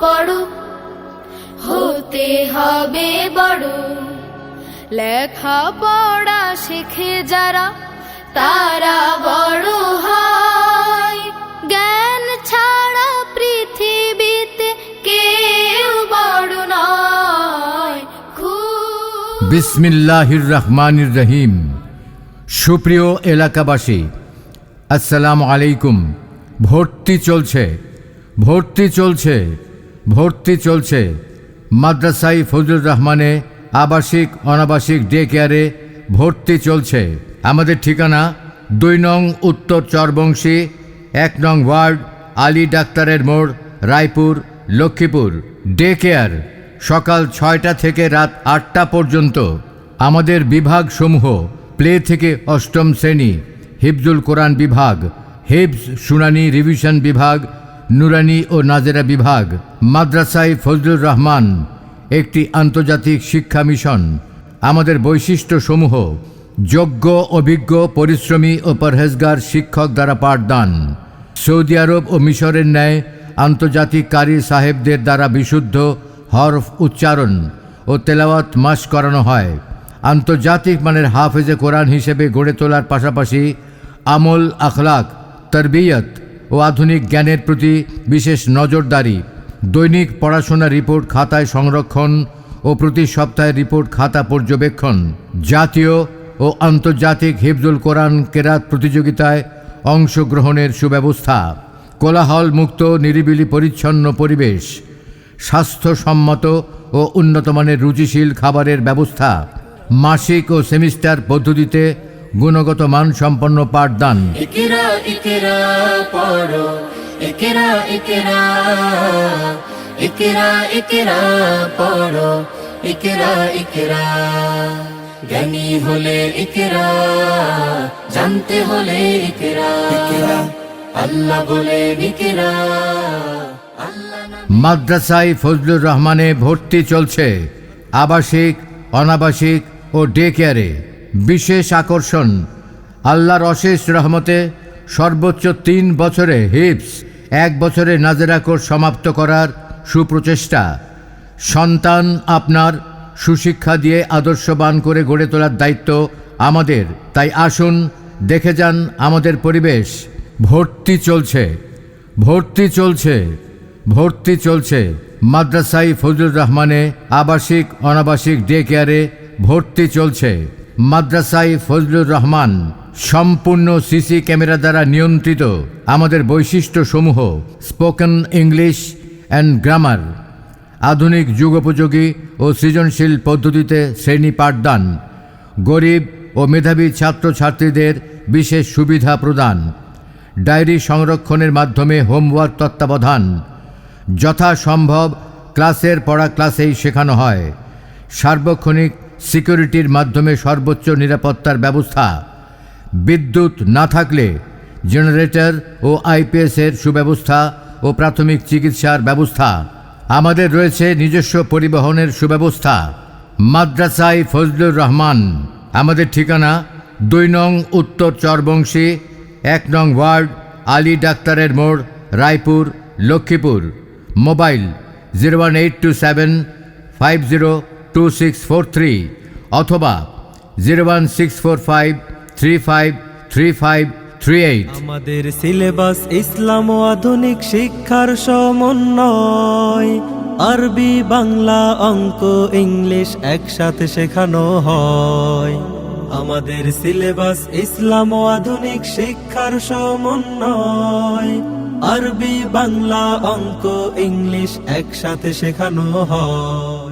বড়, হতে হবে বড়। লেখা পড়া শিখে যারা, তারা বড় হয়। জ্ঞান ছাড়া পৃথিবীতে কেউ বড় নয়। বিসমিল্লাহির রহমানির রহিম। সুপ্রিয় এলাকাবাসী, আসসালামু আলাইকুম। ভর্তি চলছে ভর্তি চলছে। ভর্তি চলছে। মাদ্রাসাই ফজলুর রহমানে আবাসিক, অনাবাসিক ডে কেয়ারে ভর্তি চলছে। আমাদের ঠিকানা দুই নং উত্তর চরবংশী, এক নং ওয়ার্ড, আলী ডাক্তারের মোড়, রায়পুর, লক্ষ্মীপুর। ডে কেয়ার সকাল ছয়টা থেকে রাত আটটা পর্যন্ত। আমাদের বিভাগসমূহ প্লে থেকে অষ্টম শ্রেণি, হিফজুল কোরআন বিভাগ হেবস শুনানি রিভিশন বিভাগ নুরানি ও নাজেরা বিভাগ মাদ্রাসাই ফজলুর রহমান, একটি আন্তর্জাতিক শিক্ষা মিশন। আমাদের বৈশিষ্ট্যসমূহ, যোগ্য, অভিজ্ঞ, পরিশ্রমী ও পরহেজগার শিক্ষক দ্বারা পাঠদান। সৌদি আরব ও মিশরের ন্যায় আন্তর্জাতিক কারি সাহেবদের দ্বারা বিশুদ্ধ হরফ উচ্চারণ ও তেলাওয়াত মাস করানো হয়। আন্তর্জাতিক মানের হাফেজে কোরআন হিসেবে গড়ে তোলার পাশাপাশি আমল, আখলাক, তরবিয়ত ও আধুনিক জ্ঞানের প্রতি বিশেষ নজরদারি, দৈনিক পড়াশোনা রিপোর্ট খাতায় সংরক্ষণ ও প্রতি সপ্তাহে রিপোর্ট খাতা পর্যবেক্ষণ। জাতীয় ও আন্তর্জাতিক হিফজুল কোরআন কেরাত প্রতিযোগিতায় অংশগ্রহণের সুব্যবস্থা কোলাহল মুক্ত নিরিবিলি, পরিচ্ছন্ন পরিবেশ, স্বাস্থ্যসম্মত ও উন্নতমানের রুচিশীল খাবারের ব্যবস্থা, মাসিক ও সেমিস্টার পদ্ধতিতে গুণগত মানসম্পন্ন পাঠদান। ইকরা ইকরা পড়ো। ইকরা ইকরা ইকরা ইকরা পড়ো। ইকরা ইকরা জ্ঞানী হলে ইকরা জানতে হলে ইকরা আল্লাহ বলে ইকরা মাদ্রাসায় ফজলুর রহমানে ভর্তি চলছে আবাসিক অনাবাসিক ও ডে কেয়ারে। বিশেষ আকর্ষণ। আল্লাহর অশেষ রহমতে সর্বোচ্চ তিন বছরে হিপস এক বছরে নাজেরা কোর্স সমাপ্ত করার সুপ্রচেষ্টা। সন্তান আপনার সুশিক্ষা দিয়ে আদর্শবান করে গড়ে তোলার দায়িত্ব আমাদের। তাই আসুন, দেখে যান আমাদের পরিবেশ। ভর্তি চলছে ভর্তি চলছে ভর্তি চলছে। মাদ্রাসাই ফজলুর রহমানে আবাসিক, অনাবাসিক ডে কেয়ারে ভর্তি চলছে। মাদ্রাসাই ফজলুর রহমান সম্পূর্ণ সিসি ক্যামেরা দ্বারা নিয়ন্ত্রিত আমাদের বৈশিষ্ট্যসমূহ স্পোকেন ইংলিশ অ্যান্ড গ্রামার আধুনিক যুগোপযোগী ও সৃজনশীল পদ্ধতিতে শ্রেণি পাঠদান, গরিব ও মেধাবী ছাত্রছাত্রীদের বিশেষ সুবিধা প্রদান, ডায়েরি সংরক্ষণের মাধ্যমে হোমওয়ার্ক তত্ত্বাবধান, যথাসম্ভব ক্লাসের পড়া ক্লাসেই শেখানো হয়, সার্বক্ষণিক সিকিউরিটির মাধ্যমে সর্বোচ্চ নিরাপত্তার ব্যবস্থা। বিদ্যুৎ না থাকলে জেনারেটর ও আইপিএসের সুব্যবস্থা ও প্রাথমিক চিকিৎসার ব্যবস্থা। আমাদের রয়েছে নিজস্ব পরিবহনের সুব্যবস্থা। মাদ্রাসাই ফজলুর রহমান। আমাদের ঠিকানা দুই নং উত্তর চরবংশী, এক নং ওয়ার্ড, আলী ডাক্তারের মোড়, Raipur, Lakshmipur. Mobile zero one eight two seven five zero two six four three অথবা zero one six four five three five three five three eight আমাদের সিলেবাস ইসলাম ও আধুনিক শিক্ষার সমন্বয়। আরবি, বাংলা, অঙ্ক, ইংলিশ একসাথে শেখানো হয়। আমাদের সিলেবাস ইসলাম ও আধুনিক শিক্ষার সমন্বয়। আরবি, বাংলা, অঙ্ক, ইংলিশ একসাথে শেখানো হয়।